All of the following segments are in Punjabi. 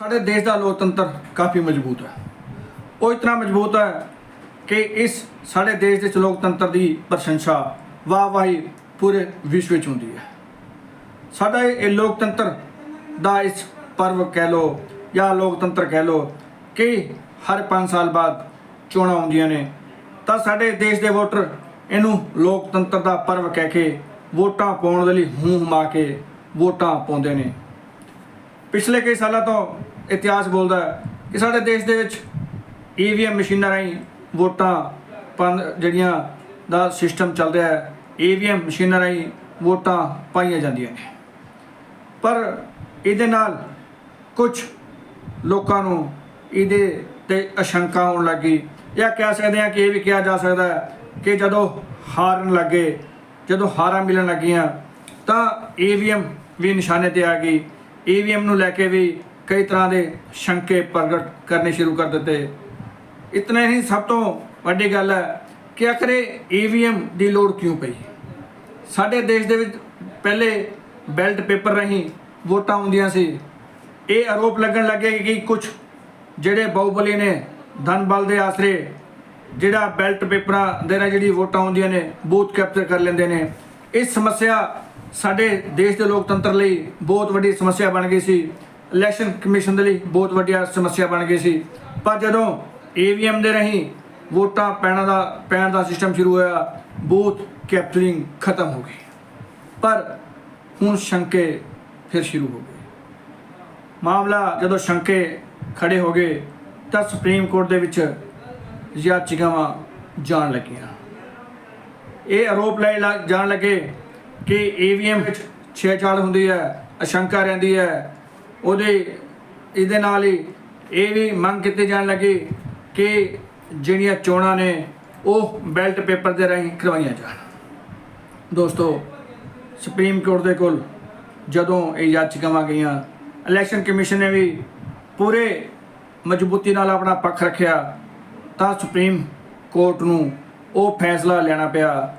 ਸਾਡੇ ਦੇਸ਼ ਦਾ ਲੋਕਤੰਤਰ ਕਾਫੀ ਮਜ਼ਬੂਤ ਹੈ। ਉਹ ਇਤਨਾ ਮਜ਼ਬੂਤ ਹੈ ਕਿ ਇਸ ਸਾਡੇ ਦੇਸ਼ ਦੇ ਵਿੱਚ ਲੋਕਤੰਤਰ ਦੀ ਪ੍ਰਸ਼ੰਸਾ ਵਾਹ ਵਾਹੀ ਪੂਰੇ ਵਿਸ਼ਵ ਵਿੱਚ ਹੁੰਦੀ ਹੈ। ਸਾਡਾ ਇਹ ਲੋਕਤੰਤਰ ਦਾ ਇਸ ਪਰਵ ਕਹਿ ਲੋ ਜਾਂ ਲੋਕਤੰਤਰ ਕਹਿ ਲੋ ਕਿ ਹਰ 5 ਸਾਲ ਬਾਅਦ ਚੋਣਾਂ ਆਉਂਦੀਆਂ ਨੇ, ਤਾਂ ਸਾਡੇ ਦੇਸ਼ ਦੇ ਵੋਟਰ ਇਹਨੂੰ ਲੋਕਤੰਤਰ ਦਾ ਪਰਵ ਕਹਿ ਕੇ ਵੋਟਾਂ ਪਾਉਣ ਦੇ ਲਈ ਹੂੰ ਹਮਾ ਕੇ ਵੋਟਾਂ ਪਾਉਂਦੇ ਨੇ। ਪਿਛਲੇ ਕਈ ਸਾਲਾਂ ਤੋਂ ਇਤਿਹਾਸ ਬੋਲਦਾ ਹੈ ਕਿ ਸਾਡੇ ਦੇਸ਼ ਦੇ ਵਿੱਚ ਈਵੀਐਮ ਮਸ਼ੀਨਾਂ ਰਾਹੀਂ ਵੋਟਾਂ ਪੰਨ ਜਿਹੜੀਆਂ ਦਾ ਸਿਸਟਮ ਚੱਲ ਰਿਹਾ ਹੈ ਈਵੀਐਮ ਮਸ਼ੀਨਾਂ ਰਾਹੀਂ ਵੋਟਾਂ ਪਾਈਆਂ ਜਾਂਦੀਆਂ ਨੇ। ਪਰ ਇਹਦੇ ਨਾਲ ਕੁਝ ਲੋਕਾਂ ਨੂੰ ਇਹਦੇ ਤੇ ਅਸ਼ੰਕਾ ਹੋਣ ਲੱਗੀ ਜਾਂ ਕਹਿ ਸਕਦੇ ਹਾਂ ਕਿ ਇਹ ਵੀ ਕਿਹਾ ਜਾ ਸਕਦਾ ਹੈ ਕਿ ਜਦੋਂ ਹਾਰਨ ਲੱਗੇ, ਜਦੋਂ ਹਾਰਾਂ ਮਿਲਣ ਲੱਗੀਆਂ ਤਾਂ ਈਵੀਐਮ ਵੀ ਨਿਸ਼ਾਨੇ ਤੇ ਆ ਗਈ। ਈਵੀਐਮ ਨੂੰ ਲੈ ਕੇ ਵੀ ਕਈ ਤਰ੍ਹਾਂ ਦੇ ਸ਼ੰਕੇ ਪ੍ਰਗਟ ਕਰਨੇ ਸ਼ੁਰੂ ਕਰ ਦਿੱਤੇ। ਇਤਨਾ ਹੀ ਸਭ ਤੋਂ ਵੱਡੀ ਗੱਲ ਹੈ ਕਿ ਆਖਰੇ ਈਵੀਐਮ ਦੀ ਲੋੜ ਕਿਉਂ ਪਈ? ਸਾਡੇ ਦੇਸ਼ ਦੇ ਵਿੱਚ ਪਹਿਲੇ ਬੈਲਟ ਪੇਪਰ ਰਾਹੀਂ ਵੋਟਾਂ ਆਉਂਦੀਆਂ ਸੀ। ਇਹ ਆਰੋਪ ਲੱਗਣ ਲੱਗੇ ਕਿ ਕੁਝ ਜਿਹੜੇ ਬਾਹੂਬਲੀ ਨੇ ਧਨ ਬਲ ਦੇ ਆਸਰੇ ਜਿਹੜਾ ਬੈਲਟ ਪੇਪਰਾਂ ਦੇ ਨਾਲ ਜਿਹੜੀ ਵੋਟਾਂ ਆਉਂਦੀਆਂ ਨੇ, ਬੂਥ ਕੈਪਚਰ ਕਰ ਲੈਂਦੇ ਨੇ। ਇਸ ਸਮੱਸਿਆ ਸਾਡੇ ਦੇਸ਼ ਦੇ ਲੋਕਤੰਤਰ ਲਈ ਬਹੁਤ ਵੱਡੀ ਸਮੱਸਿਆ ਬਣ ਗਈ ਸੀ। ਇਲੈਕਸ਼ਨ ਕਮਿਸ਼ਨ ਦੇ ਲਈ ਬਹੁਤ ਵੱਡੀ ਸਮੱਸਿਆ ਬਣ ਗਈ ਸੀ। ਪਰ ਜਦੋਂ ਈਵੀਐਮ ਦੇ ਰਾਹੀਂ ਵੋਟਾਂ ਪੈਣ ਦਾ ਪੈਣ ਦਾ ਸਿਸਟਮ ਸ਼ੁਰੂ ਹੋਇਆ, ਬੂਥ ਕੈਪਚਰਿੰਗ ਖਤਮ ਹੋ ਗਈ। ਪਰ ਹੁਣ ਸ਼ੰਕੇ ਫਿਰ ਸ਼ੁਰੂ ਹੋ ਗਏ। ਮਾਮਲਾ ਜਦੋਂ ਸ਼ੰਕੇ ਖੜੇ ਹੋ ਗਏ, ਤਾਂ ਸੁਪਰੀਮ ਕੋਰਟ ਦੇ ਵਿੱਚ ਯਾਚਿਕਾਵਾਂ ਜਾਣ ਲੱਗੀਆਂ। ਇਹ ਆਰੋਪ ਲਾਏ ਲਾ- ਜਾਣ ਲੱਗੇ ਕਿ ਈਵੀਐਮ ਵਿੱਚ ਛੇੜਛਾੜ ਹੁੰਦੀ ਹੈ, ਅਸ਼ੰਕਾ ਰਹਿੰਦੀ ਹੈ। ਉਹਦੇ, ਇਹਦੇ ਨਾਲ ਹੀ ਇਹ ਵੀ ਮੰਗ ਕੀਤੀ ਜਾਣ ਲੱਗੀ ਕਿ ਜਿਹੜੀਆਂ ਚੋਣਾਂ ਨੇ, ਉਹ ਬੈਲਟ ਪੇਪਰ ਦੇ ਰਾਹੀਂ ਕਰਵਾਈਆਂ ਜਾਣ। ਦੋਸਤੋ ਸੁਪਰੀਮ ਕੋਰਟ ਦੇ ਕੋਲ ਜਦੋਂ ਇਹ ਯਾਚਿਕਾਵਾਂ ਗਈਆਂ ਇਲੈਕਸ਼ਨ ਕਮਿਸ਼ਨ ਨੇ ਵੀ ਪੂਰੇ ਮਜ਼ਬੂਤੀ ਨਾਲ ਆਪਣਾ ਪੱਖ ਰੱਖਿਆ, ਤਾਂ ਸੁਪਰੀਮ ਕੋਰਟ ਨੂੰ ਉਹ ਫੈਸਲਾ ਲੈਣਾ ਪਿਆ।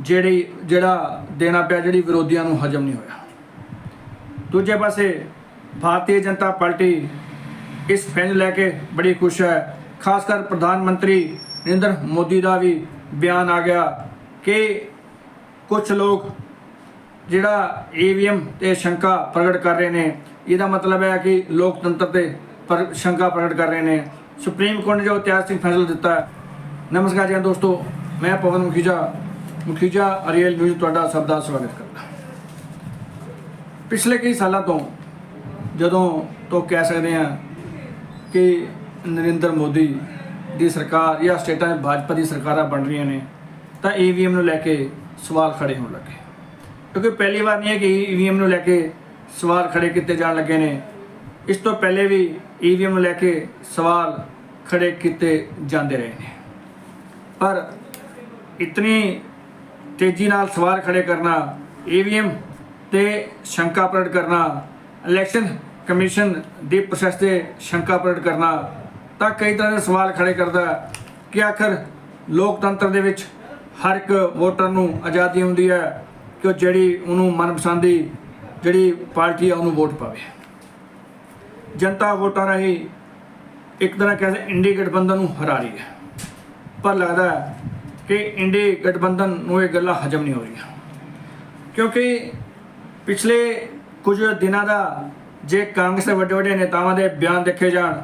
ਜਿਹੜੀ, ਜਿਹੜਾ ਦੇਣਾ ਪਿਆ ਜਿਹੜੀ ਵਿਰੋਧੀਆਂ ਨੂੰ ਹਜਮ ਨਹੀਂ ਹੋਇਆ। ਦੂਜੇ ਪਾਸੇ ਭਾਰਤੀ ਜਨਤਾ ਪਾਰਟੀ ਇਸ ਫੈਸਲੇ ਲੈ ਕੇ ਬੜੀ ਖੁਸ਼ ਹੈ। ਖਾਸ ਕਰ ਪ੍ਰਧਾਨ ਮੰਤਰੀ ਨਰਿੰਦਰ ਮੋਦੀ ਦਾ ਵੀ ਬਿਆਨ ਆ ਗਿਆ ਕਿ ਕੁਝ ਲੋਕ ਜਿਹੜਾ ਈਵੀਐਮ ਤੇ ਸ਼ੰਕਾ ਪ੍ਰਗਟ ਕਰ ਰਹੇ ਨੇ, ਇਹਦਾ ਮਤਲਬ ਹੈ ਕਿ ਲੋਕਤੰਤਰ ਤੇ ਪਰ ਸ਼ੰਕਾ ਪ੍ਰਗਟ ਕਰ ਰਹੇ ਨੇ। ਸੁਪਰੀਮ ਕੋਰਟ ਨੇ ਜੋ ਇਤਿਹਾਸਿਕ ਫੈਸਲਾ ਦਿੱਤਾ ਨਮਸਕਾਰ ਜੀ ਦੋਸਤੋ, ਮੈਂ ਪਵਨ ਮੁਖੀਜਾ ਮੁਖੀਜਾ ਅਰੀਅਲ ਨਿਊਜ਼ ਤੁਹਾਡਾ ਸਭ ਦਾ ਸਵਾਗਤ ਕਰਦਾ। ਪਿਛਲੇ ਕਈ ਸਾਲਾਂ ਤੋਂ ਜਦੋਂ ਤੋਂ ਕਹਿ ਸਕਦੇ ਹਾਂ ਕਿ ਨਰਿੰਦਰ ਮੋਦੀ ਦੀ ਸਰਕਾਰ ਜਾਂ ਸਟੇਟਾਂ 'ਚ ਭਾਜਪਾ ਦੀ ਸਰਕਾਰਾਂ ਬਣ ਰਹੀਆਂ ਨੇ, ਤਾਂ ਈਵੀਐਮ ਨੂੰ ਲੈ ਕੇ ਸਵਾਲ ਖੜੇ ਹੋਣ ਲੱਗੇ। ਕਿਉਂਕਿ ਪਹਿਲੀ ਵਾਰ ਨਹੀਂ ਹੈ ਕਿ ਈਵੀਐਮ ਨੂੰ ਲੈ ਕੇ ਸਵਾਲ ਖੜੇ ਕੀਤੇ ਜਾਣ ਲੱਗੇ ਨੇ। ਇਸ ਤੋਂ ਪਹਿਲੇ ਵੀ ਈਵੀਐਮ ਨੂੰ ਲੈ ਕੇ ਸਵਾਲ ਖੜੇ ਕੀਤੇ ਜਾਂਦੇ ਰਹੇ ਨੇ। ਪਰ ਇਤਨੀ ਤੇਜ਼ੀ ਨਾਲ ਸਵਾਲ ਖੜੇ ਕਰਨਾ ਈਵੀਐਮ ਤੇ ਸ਼ੰਕਾ ਪ੍ਰਗਟ ਕਰਨਾ, ਇਲੈਕਸ਼ਨ ਕਮਿਸ਼ਨ ਦੇ ਪ੍ਰੋਸੈਸ ਤੇ ਸ਼ੰਕਾ ਪ੍ਰਗਟ ਕਰਨਾ, ਤਾਂ ਕਈ ਤਰ੍ਹਾਂ ਦੇ ਸਵਾਲ ਖੜੇ ਕਰਦਾ ਕਿ ਆਖਰ ਲੋਕਤੰਤਰ ਦੇ ਵਿੱਚ ਹਰ ਇੱਕ ਵੋਟਰ ਨੂੰ ਆਜ਼ਾਦੀ ਹੁੰਦੀ ਹੈ ਕਿ ਉਹ ਜਿਹੜੀ ਉਹਨੂੰ ਮਨਪਸੰਦ ਦੀ ਜਿਹੜੀ ਪਾਰਟੀ ਆ ਉਹਨੂੰ ਵੋਟ ਪਾਵੇ। ਜਨਤਾ ਵੋਟਾਂ ਰਾਹੀਂ ਇੱਕ ਤਰ੍ਹਾਂ ਕਹਿੰਦੇ ਇੰਡੀ ਗਠਬੰਧਨ ਨੂੰ ਹਰਾ ਰਹੀ ਹੈ। ਪਰ ਲੱਗਦਾ ਕਿ ਇੰਡੀ ਗਠਬੰਧਨ ਨੂੰ ਇਹ ਗੱਲਾਂ ਹਜਮ ਨਹੀਂ ਹੋ ਰਹੀਆਂ। ਕਿਉਂਕਿ ਪਿਛਲੇ ਕੁਝ ਦਿਨਾਂ ਦਾ ਜੇ ਕਾਂਗਰਸ ਦੇ ਵੱਡੇ ਵੱਡੇ ਨੇਤਾਵਾਂ ਦੇ ਬਿਆਨ ਦੇਖੇ ਜਾਣ,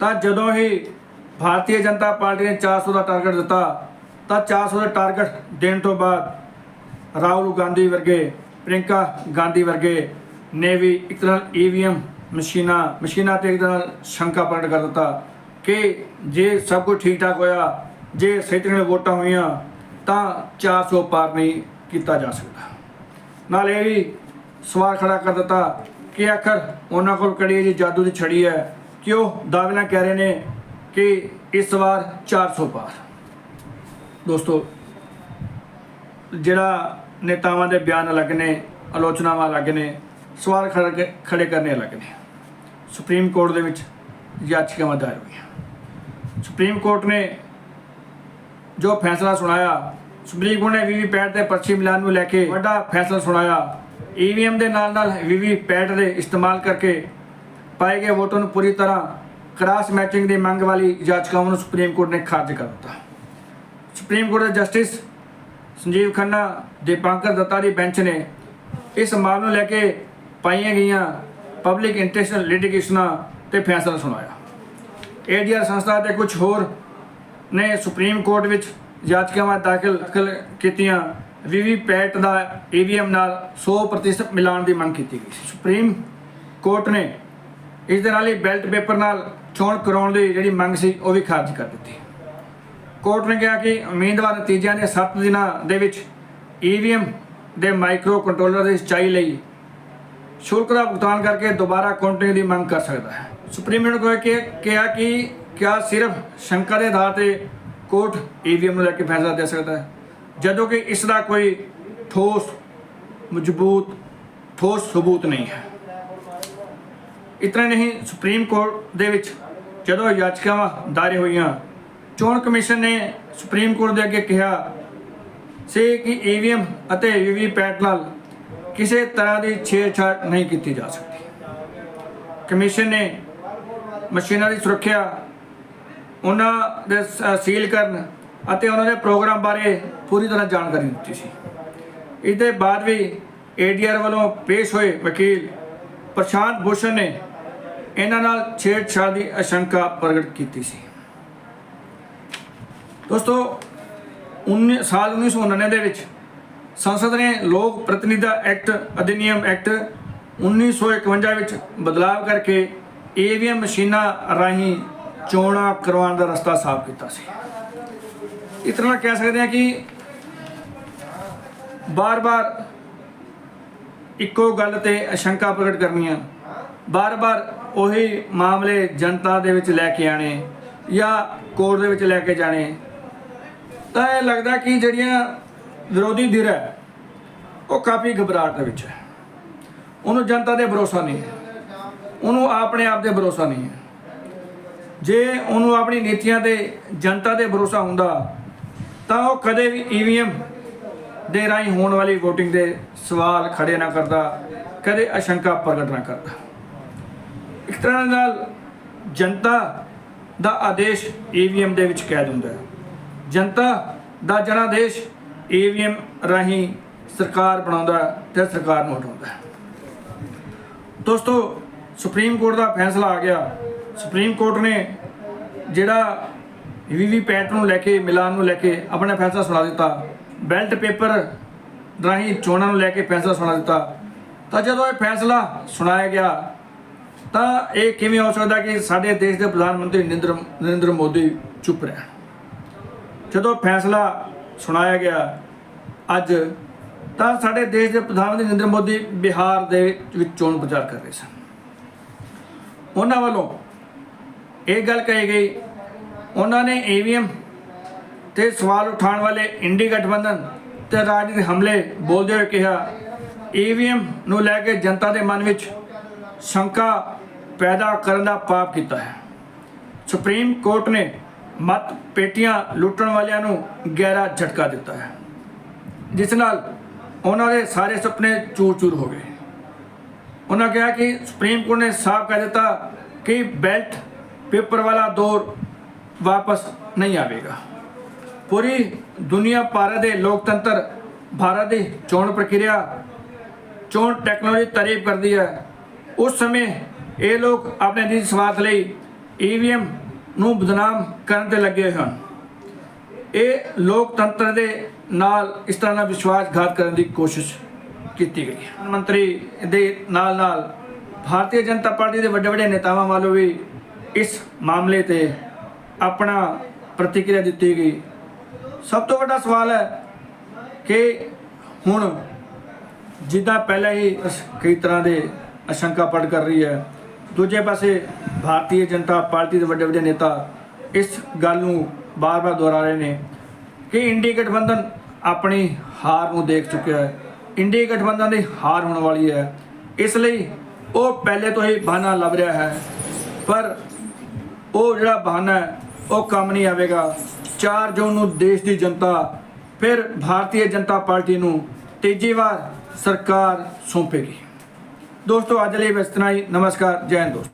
ਤਾਂ ਜਦੋਂ ਹੀ ਭਾਰਤੀ ਜਨਤਾ ਪਾਰਟੀ ਨੇ 400 ਦਾ ਟਾਰਗੇਟ ਦਿੱਤਾ, ਤਾਂ 400 ਦਾ ਟਾਰਗੇਟ ਦੇਣ ਤੋਂ ਬਾਅਦ ਰਾਹੁਲ ਗਾਂਧੀ ਵਰਗੇ ਪ੍ਰਿੰਕਾ ਗਾਂਧੀ ਵਰਗੇ ਨੇ ਵੀ ਇੱਕ ਤਰ੍ਹਾਂ ਈਵੀਐਮ ਮਸ਼ੀਨਾਂ ਮਸ਼ੀਨਾਂ ਤੇ ਇੱਕ ਤਰ੍ਹਾਂ ਸ਼ੰਕਾ ਪ੍ਰਗਟ ਕਰ ਦਿੱਤਾ ਕਿ ਜੇ ਸਭ ਕੁਝ ਠੀਕ ਠਾਕ ਹੋਇਆ ਜੇ ਸਹੀ ਤਰ੍ਹਾਂ ਨਾਲ ਵੋਟਾਂ ਹੋਈਆਂ, ਤਾਂ 400 ਪਾਰ ਨਹੀਂ ਕੀਤਾ ਜਾ ਸਕਦਾ। ਨਾਲ ਇਹ ਵੀ ਸਵਾਲ ਖੜਾ ਕਰ ਦਿੱਤਾ ਕਿ ਆਖਰ ਉਹਨਾਂ ਕੋਲ ਕਿਹੜੀ ਜੀ ਜਾਦੂ ਦੀ ਛੜੀ ਹੈ? ਕਿ ਉਹ ਦਾਅਵੇ ਨਾਲ ਕਹਿ ਰਹੇ ਨੇ ਕਿ ਇਸ ਵਾਰ 400 ਪਾਰ। ਦੋਸਤੋ, ਜਿਹੜਾ ਨੇਤਾਵਾਂ ਦੇ ਬਿਆਨ ਅਲੱਗ ਨੇ, ਆਲੋਚਨਾਵਾਂ ਅਲੱਗ ਨੇ, ਸਵਾਲ ਖੜੇ ਖੜੇ ਕਰਨੇ ਅਲੱਗ ਨੇ। ਸੁਪਰੀਮ ਕੋਰਟ ਦੇ ਵਿੱਚ ਯਾਚੀਕਾਵਾਂ ਦਾਇਰ ਹੋਈਆਂ। ਸੁਪਰੀਮ ਕੋਰਟ ਨੇ ਜੋ ਫੈਸਲਾ ਸੁਣਾਇਆ, ਸੁਪਰੀਮ ਕੋਰਟ ਨੇ ਵੀਵੀਪੈਟ ਦੇ ਪਰਚੀ ਮਿਲਾਨ ਨੂੰ ਲੈ ਕੇ ਵੱਡਾ ਫੈਸਲਾ ਸੁਣਾਇਆ। ਈਵੀਐਮ ਦੇ ਨਾਲ ਨਾਲ ਵੀਵੀਪੈਟ ਦੇ ਇਸਤੇਮਾਲ ਕਰਕੇ ਪਾਏ ਗਏ ਵੋਟਾਂ ਨੂੰ ਪੂਰੀ ਤਰ੍ਹਾਂ ਕ੍ਰਾਸ ਮੈਚਿੰਗ ਦੀ ਮੰਗ ਵਾਲੀ ਯਾਚਕਾਵਾਂ ਨੂੰ ਸੁਪਰੀਮ ਕੋਰਟ ਨੇ ਖਾਰਜ ਕਰ ਦਿੱਤਾ। ਸੁਪਰੀਮ ਕੋਰਟ ਦੇ ਜਸਟਿਸ ਸੰਜੀਵ ਖੰਨਾ, ਦੀਪਾਂਕਰ ਦੱਤਾ ਦੀ ਬੈਂਚ ਨੇ ਇਸ ਮਾਮਲੇ ਨੂੰ ਲੈ ਕੇ ਪਾਈਆਂ ਗਈਆਂ ਪਬਲਿਕ ਇੰਟਰਸਟ ਲਿਟੀਗੇਸ਼ਨਾਂ ਤੇ ਫੈਸਲਾ ਸੁਣਾਇਆ। ਏਡੀਆਰ ਸੰਸਥਾ ਤੇ ਕੁਝ ਹੋਰ ਨੇ ਸੁਪਰੀਮ ਕੋਰਟ ਵਿੱਚ ਯਾਚਕਾਵਾਂ ਦਾਖਲ ਦਾਖਲ ਕੀਤੀਆਂ। ਵੀਵੀਪੈਟ ਦਾ ਈਵੀਐਮ ਨਾਲ 100% ਮਿਲਾਉਣ ਦੀ ਮੰਗ ਕੀਤੀ ਗਈ ਸੀ। ਸੁਪਰੀਮ ਕੋਰਟ ਨੇ ਇਸ ਦੇ ਨਾਲ ਹੀ ਬੈਲਟ ਪੇਪਰ ਨਾਲ ਚੋਣ ਕਰਾਉਣ ਦੀ ਜਿਹੜੀ ਮੰਗ ਸੀ, ਉਹ ਵੀ ਖਾਰਜ ਕਰ ਦਿੱਤੀ। ਕੋਰਟ ਨੇ ਕਿਹਾ ਕਿ ਉਮੀਦਵਾਰ ਨਤੀਜਿਆਂ ਦੇ 7 ਦਿਨਾਂ ਦੇ ਵਿੱਚ ਈਵੀਐਮ ਦੇ ਮਾਈਕਰੋ ਕੰਟਰੋਲਰ ਦੀ ਸਚਾਈ ਲਈ ਸ਼ੁਲਕ ਦਾ ਭੁਗਤਾਨ ਕਰਕੇ ਦੁਬਾਰਾ ਕਾਊਂਟਿੰਗ ਦੀ ਮੰਗ ਕਰ ਸਕਦਾ ਹੈ। ਸੁਪਰੀਮ ਕੋਰਟ ਨੇ ਕਿਹਾ ਕਿ ਕਿਆ ਸਿਰਫ ਸ਼ੰਕਾ ਦੇ ਆਧਾਰ ਤੇ ਕੋਰਟ ਈਵੀਐਮ ਨੂੰ ਲੈ ਕੇ ਫੈਸਲਾ ਦੇ ਸਕਦਾ ਹੈ? ਜਦੋਂ ਕਿ ਇਸ ਦਾ ਕੋਈ ਠੋਸ, ਮਜ਼ਬੂਤ, ਠੋਸ ਸਬੂਤ ਨਹੀਂ ਹੈ। ਇਤਨਾ ਨਹੀਂ, ਸੁਪਰੀਮ ਕੋਰਟ ਦੇ ਵਿੱਚ ਜਦੋਂ ਯਾਚਕਾਵਾਂ ਦਾਇਰ ਹੋਈਆਂ, ਚੋਣ ਕਮਿਸ਼ਨ ਨੇ ਸੁਪਰੀਮ ਕੋਰਟ ਦੇ ਅੱਗੇ ਕਿਹਾ ਸੀ ਕਿ ਈਵੀਐਮ ਅਤੇ ਵੀਵੀਪੈਟ ਨਾਲ ਕਿਸੇ ਤਰ੍ਹਾਂ ਦੀ ਛੇੜਛਾੜ ਨਹੀਂ ਕੀਤੀ ਜਾ ਸਕਦੀ। ਕਮਿਸ਼ਨ ਨੇ ਮਸ਼ੀਨਾਂ ਦੀ ਸੁਰੱਖਿਆ ਉਹਨਾਂ ਦੇ ਸੀਲ ਕਰਨ ਅਤੇ ਉਹਨਾਂ ਦੇ ਪ੍ਰੋਗਰਾਮ ਬਾਰੇ ਪੂਰੀ ਤਰ੍ਹਾਂ ਜਾਣਕਾਰੀ ਦਿੱਤੀ ਸੀ। ਇਸ ਦੇ ਬਾਅਦ ਵੀ ਏਡੀਆਰ ਵੱਲੋਂ ਪੇਸ਼ ਹੋਏ ਵਕੀਲ ਪ੍ਰਸ਼ਾਂਤ ਭੂਸ਼ਣ ਨੇ ਇਹਨਾਂ ਨਾਲ ਛੇੜਛਾੜ ਦੀ ਆਸ਼ੰਕਾ ਪ੍ਰਗਟ ਕੀਤੀ ਸੀ। ਦੋਸਤੋ 19 ਸਾਲ 1999 ਦੇ ਵਿੱਚ ਸੰਸਦ ਨੇ ਲੋਕ ਪ੍ਰਤੀਨਿਧਤਾ ਐਕਟ ਅਧਿਨਿਯਮ ਐਕਟ 1951 ਵਿੱਚ ਬਦਲਾਅ ਕਰਕੇ ਈਵੀਐਮ ਮਸ਼ੀਨਾਂ ਰਾਹੀਂ ਚੋਣਾਂ ਕਰਵਾਉਣ ਦਾ ਰਸਤਾ ਸਾਫ਼ ਕੀਤਾ ਸੀ। ਇਤਨਾ ਕਹਿ ਸਕਦੇ ਹਾਂ ਕਿ ਬਾਰ-ਬਾਰ ਇੱਕੋ ਗੱਲ ਤੇ ਆਸ਼ੰਕਾ ਪ੍ਰਗਟ ਕਰਨੀਆਂ, ਬਾਰ-ਬਾਰ ਉਹੀ ਮਾਮਲੇ ਜਨਤਾ ਦੇ ਵਿੱਚ ਲੈ ਕੇ ਆਣੇ ਜਾਂ ਕੋਰਟ ਦੇ ਵਿੱਚ ਲੈ ਕੇ ਜਾਣੇ, ਤਾਂ ਇਹ ਲੱਗਦਾ ਕਿ ਜਿਹੜੀਆਂ ਵਿਰੋਧੀ ਧਿਰ ਹੈ, ਉਹ ਕਾਫੀ ਘਬਰਾਹਟ ਦੇ ਵਿੱਚ ਹੈ। ਉਹਨੂੰ ਜਨਤਾ ਦੇ ਭਰੋਸਾ ਨਹੀਂ ਹੈ। ਉਹਨੂੰ ਆਪਣੇ ਆਪ ਤੇ ਭਰੋਸਾ ਨਹੀਂ ਹੈ। ਜੇ ਉਹਨੂੰ ਆਪਣੀ ਨੀਤੀਆਂ ਤੇ ਜਨਤਾ ਤੇ ਭਰੋਸਾ ਹੁੰਦਾ, ਤਾਂ ਉਹ ਕਦੇ ਵੀ ਈਵੀਐਮ ਦੇ ਰਾਹੀਂ ਹੋਣ ਵਾਲੀ VOTING ਦੇ ਸਵਾਲ ਖੜੇ ਨਾ ਕਰਦਾ, ਕਦੇ ਆਸ਼ੰਕਾ ਪ੍ਰਗਟ ਨਾ ਕਰਦਾ। ਇੱਕ ਤਰ੍ਹਾਂ ਨਾਲ ਜਨਤਾ ਦਾ ਆਦੇਸ਼ ਈਵੀਐਮ ਦੇ ਵਿੱਚ ਕੈਦ ਹੁੰਦਾ ਹੈ। ਜਨਤਾ ਦਾ ਜਨਾਦੇਸ਼ ਈਵੀਐਮ ਰਾਹੀਂ ਸਰਕਾਰ ਬਣਾਉਂਦਾ ਹੈ ਤੇ ਸਰਕਾਰ ਨੂੰ ਹਟਾਉਂਦਾ ਦੋਸਤੋ, ਸੁਪਰੀਮ ਕੋਰਟ ਦਾ ਫੈਸਲਾ ਆ ਗਿਆ। ਸੁਪਰੀਮ ਕੋਰਟ ਨੇ ਜਿਹੜਾ ਵੀਵੀਪੈਟ ਨੂੰ ਲੈ ਕੇ, ਮਿਲਾਨ ਨੂੰ ਲੈ ਕੇ ਆਪਣਾ ਫੈਸਲਾ ਸੁਣਾ ਦਿੱਤਾ। ਬੈਲਟ ਪੇਪਰ ਰਾਹੀਂ ਚੋਣਾਂ ਨੂੰ ਲੈ ਕੇ ਫੈਸਲਾ ਸੁਣਾ ਦਿੱਤਾ। ਤਾਂ ਜਦੋਂ ਇਹ ਫੈਸਲਾ ਸੁਣਾਇਆ ਗਿਆ, ਤਾਂ ਇਹ ਕਿਵੇਂ ਹੋ ਸਕਦਾ ਕਿ ਸਾਡੇ ਦੇਸ਼ ਦੇ ਪ੍ਰਧਾਨ ਮੰਤਰੀ ਨਰਿੰਦਰ ਨਰਿੰਦਰ ਮੋਦੀ ਚੁੱਪ ਰਹਿਣ? ਜਦੋਂ ਫੈਸਲਾ ਸੁਣਾਇਆ ਗਿਆ ਅੱਜ, ਤਾਂ ਸਾਡੇ ਦੇਸ਼ ਦੇ ਪ੍ਰਧਾਨ ਮੰਤਰੀ ਨਰਿੰਦਰ ਮੋਦੀ ਬਿਹਾਰ ਦੇ ਵਿੱਚ ਚੋਣ ਪ੍ਰਚਾਰ ਕਰ ਰਹੇ ਸਨ। ਉਹਨਾਂ ਵੱਲੋਂ ਇਹ ਗੱਲ ਕਹੀ ਗਈ, ਉਹਨਾਂ ਨੇ ਈਵੀਐਮ ਤੇ ਸਵਾਲ ਉਠਾਉਣ ਵਾਲੇ ਇੰਡੀ ਗਠਬੰਧਨ ਤੇ ਰਾਜਨੀਤਿਕ ਹਮਲੇ ਬੋਲਦੇ ਹੋਏ ਕਿਹਾ, ਈਵੀਐਮ ਨੂੰ ਲੈ ਕੇ ਜਨਤਾ ਦੇ ਮਨ ਵਿੱਚ ਸ਼ੰਕਾ ਪੈਦਾ ਕਰਨ ਦਾ ਪਾਪ ਕੀਤਾ ਹੈ। ਸੁਪਰੀਮ ਕੋਰਟ ਨੇ ਮਤ ਪੇਟੀਆਂ ਲੁੱਟਣ ਵਾਲਿਆਂ ਨੂੰ ਗਹਿਰਾ ਝਟਕਾ ਦਿੱਤਾ ਹੈ, ਜਿਸ ਨਾਲ ਉਹਨਾਂ ਦੇ ਸਾਰੇ ਸੁਪਨੇ ਚੂਰ-ਚੂਰ ਹੋ ਗਏ। ਉਹਨਾਂ ਕਿਹਾ ਕਿ ਸੁਪਰੀਮ ਕੋਰਟ ਨੇ ਸਾਫ਼ ਕਹਿ ਦਿੱਤਾ ਕਿ ਬੈਲਟ ਪੇਪਰ ਵਾਲਾ ਦੌਰ ਵਾਪਸ ਨਹੀਂ ਆਵੇਗਾ। ਪੂਰੀ ਦੁਨੀਆ ਭਾਰਤ ਦੇ ਲੋਕਤੰਤਰ, ਭਾਰਤ ਦੀ ਚੋਣ ਪ੍ਰਕਿਰਿਆ, ਚੋਣ ਟੈਕਨੋਲੋਜੀ ਤਾਰੀਫ ਕਰਦੀ ਹੈ। ਉਸ ਸਮੇਂ ਇਹ ਲੋਕ ਆਪਣੇ ਨਿੱਜੀ ਸਵਾਰਥ ਲਈ ਈਵੀਐਮ ਨੂੰ ਬਦਨਾਮ ਕਰਨ ਤੇ ਲੱਗੇ ਹੋਏ ਹਨ। ਇਹ ਲੋਕਤੰਤਰ ਦੇ ਨਾਲ ਇਸ ਤਰ੍ਹਾਂ ਦਾ ਵਿਸ਼ਵਾਸਘਾਤ ਕਰਨ ਦੀ ਕੋਸ਼ਿਸ਼ ਕੀਤੀ ਗਈ ਹੈ। ਪ੍ਰਧਾਨ ਮੰਤਰੀ ਦੇ ਨਾਲ ਨਾਲ ਭਾਰਤੀ ਜਨਤਾ ਪਾਰਟੀ ਦੇ ਵੱਡੇ ਵੱਡੇ ਨੇਤਾਵਾਂ ਵੱਲੋਂ ਵੀ ਇਸ ਮਾਮਲੇ ਤੇ ਆਪਣਾ ਪ੍ਰਤੀਕਿਰਿਆ ਦਿੱਤੀ ਗਈ। ਸਭ ਤੋਂ ਵੱਡਾ ਸਵਾਲ ਹੈ ਕਿ ਹੁਣ ਜਿੱਦਾਂ ਪਹਿਲਾਂ ਹੀ ਅਸ- ਕਈ ਤਰ੍ਹਾਂ ਦੇ ਆਸ਼ੰਕਾ ਪੜ ਕਰ ਰਹੀ ਹੈ, ਦੂਜੇ ਪਾਸੇ ਭਾਰਤੀ ਜਨਤਾ ਪਾਰਟੀ ਦੇ ਵੱਡੇ ਵੱਡੇ ਨੇਤਾ ਇਸ ਗੱਲ ਨੂੰ ਬਾਰ-ਬਾਰ ਦੁਹਰਾ ਰਹੇ ਨੇ ਕਿ ਇੰਡੀ ਗਠਬੰਧਨ ਆਪਣੀ ਹਾਰ ਨੂੰ ਦੇਖ ਚੁੱਕਿਆ ਹੈ। ਇੰਡੀ ਗਠਬੰਧਨ ਦੀ ਹਾਰ ਹੋਣ ਵਾਲੀ ਹੈ। ਇਸ ਲਈ ਉਹ ਪਹਿਲੇ ਤੋਂ ਹੀ ਬਹਾਨਾ ਲੱਭ ਰਿਹਾ ਹੈ। ਪਰ ਉਹ ਜਿਹੜਾ ਬਹਾਨਾ ਹੈ, ਉਹ ਕੰਮ ਨਹੀਂ ਆਵੇਗਾ। 4 ਜੂਨ ਨੂੰ ਦੇਸ਼ ਦੀ ਜਨਤਾ, ਫਿਰ ਭਾਰਤੀ ਜਨਤਾ ਪਾਰਟੀ ਨੂੰ ਤੀਜੀ ਵਾਰ ਸਰਕਾਰ ਸੌਂਪੇਗੀ। ਦੋਸਤੋ, ਅੱਜ ਲਈ ਬਸ ਇਤਨਾ ਹੀ। ਨਮਸਕਾਰ। ਜੈ ਹਿੰਦ ਦੋਸਤੋ।